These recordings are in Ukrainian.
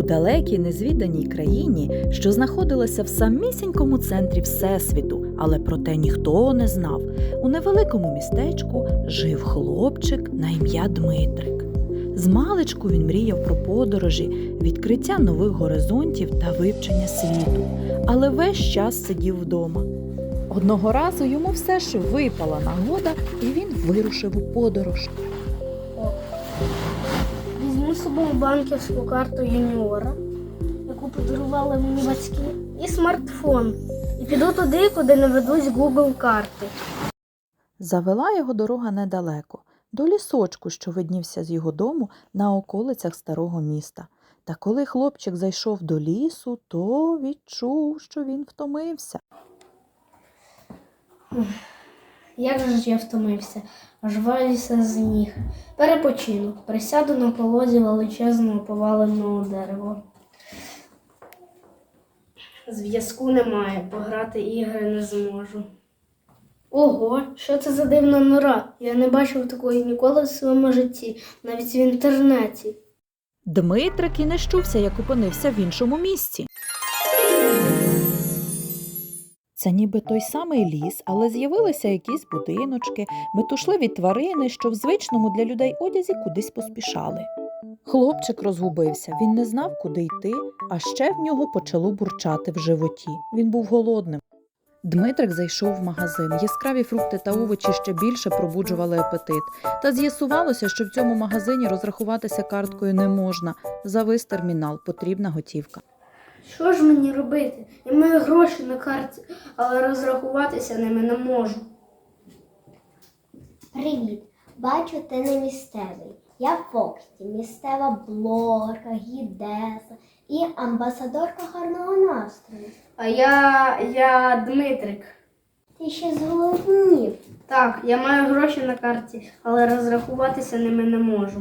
У далекій незвіданій країні, що знаходилася в самісінькому центрі Всесвіту, але про те ніхто не знав. У невеликому містечку жив хлопчик на ім'я Дмитрик. Змалечку він мріяв про подорожі, відкриття нових горизонтів та вивчення світу, але весь час сидів вдома. Одного разу йому все ж випала нагода, і він вирушив у подорож. З собою банківську карту юніора, яку подарували мені батьки, і смартфон. І піду туди, куди не ведуть Google карти. Завела його дорога недалеко, до лісочку, що виднівся з його дому на околицях старого міста. Та коли хлопчик зайшов до лісу, то відчув, що він втомився. Як же ж я втомився, аж валюся з ніг. Перепочину, присяду на колоді величезного поваленого дерева. Зв'язку немає, пограти ігри не зможу. Ого, що це за дивна нора? Я не бачив такої ніколи в своєму житті, навіть в інтернеті. Дмитрик і не щувся, як опинився в іншому місці. Це ніби той самий ліс, але з'явилися якісь будиночки, метушливі тварини, що в звичному для людей одязі кудись поспішали. Хлопчик розгубився, він не знав, куди йти, а ще в нього почало бурчати в животі. Він був голодним. Дмитрик зайшов в магазин. Яскраві фрукти та овочі ще більше пробуджували апетит. Та з'ясувалося, що в цьому магазині розрахуватися карткою не можна. Завис термінал, потрібна готівка. Що ж мені робити? Я маю гроші на карті, але розрахуватися ними не можу. Привіт! Бачу, ти не місцевий. Я Фоксі, місцева блогерка, гідеса і амбасадорка гарного настрою. А я, я Дмитрик. Ти ще зголоднів. Так, я маю гроші на карті, але розрахуватися ними не можу.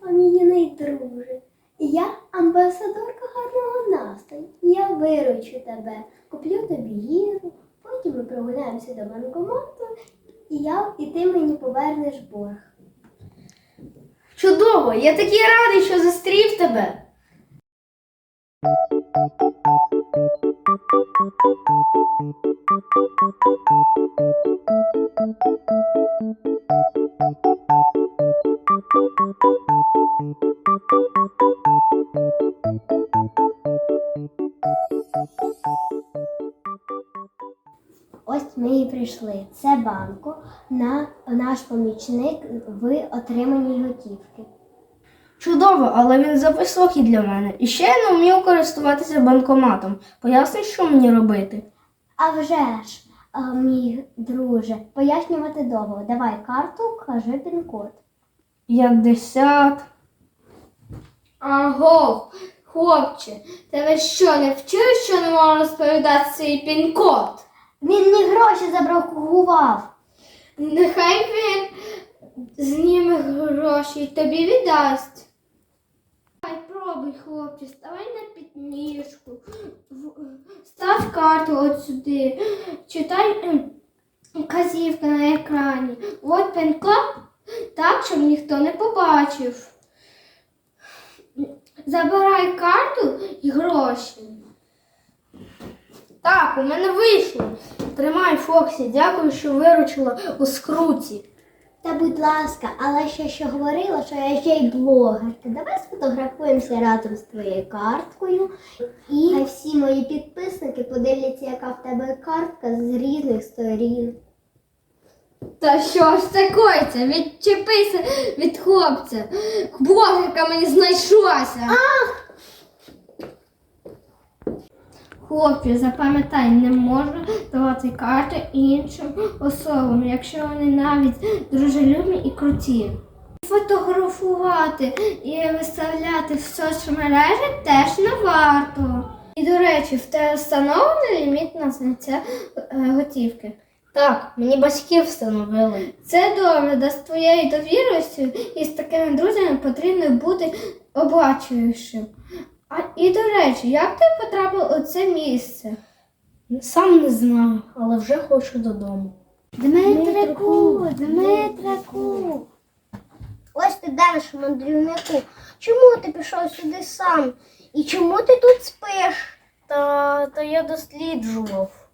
А мій юний друже. Я амбасадорка гарного настрою. Я виручу тебе, куплю тобі їжу, потім ми прогуляємося до банкомату, і, я, і ти мені повернеш борг. Чудово! Я такий радий, що зустрів тебе. Ось ми і прийшли. Це банко, на, наш помічник в отриманні готівки. Чудово, але він зависокий для мене. І ще я не вмів користуватися банкоматом. Поясниш, що мені робити? А вже ж, а, мій друже, пояснювати довго. Давай карту, кажи пін-код. 50. Аго, хлопче, тебе що, не вчили, що не можна розповідати свій пін-код? Він мені гроші забракував. Нехай він зніме гроші і тобі віддасть. Давай, пробуй, хлопче, ставай на підніжку, став карту от сюди, читай ем, казівки на екрані. От пін-код, так, щоб ніхто не побачив. Забирай карту і гроші. Так, у мене вийшло. Тримай, Фоксі, дякую, що виручила у скруті. Та будь ласка, але ще що говорила, що я ще й блогерка. Давай сфотографуємося разом з твоєю карткою. І Хай всі мої підписники подивляться, яка в тебе картка з різних сторін. Та що ж це коїться? Відчепися від хлопця. Блогерка мені знайшлася. Хлопці, запам'ятай, не можна давати карти іншим особам, якщо вони навіть дружелюбні і круті. Фотографувати і виставляти в соцмережі теж не варто. І, до речі, в тебе встановлений ліміт на зняття е, готівки. Так, мені батьки встановили. Це добре, да з твоєю довіростю і з такими друзями потрібно бути обачуючим. А і до речі, як ти потрапив у це місце? Сам не знаю, але вже хочу додому. Дмитрику, Дмитрику. Ось ти даш мандрівнику. Чому ти пішов сюди сам? І чому ти тут спиш? Та, та я досліджував.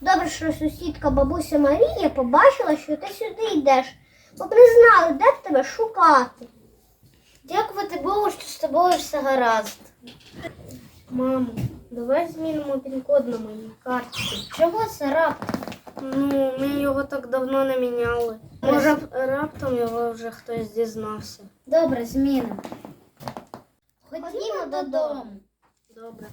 Добре, що сусідка бабуся Марія побачила, що ти сюди йдеш, бо б не знали, де б тебе шукати. Дякувати Богу, що з тобою все гаразд. Мамо, давай змінимо пін-код на моїй картці. Чого це раптом? Ну, ми його так давно не міняли. Може, раптом його вже хтось дізнався. Добре, змінимо. Ходімо додому. Добре.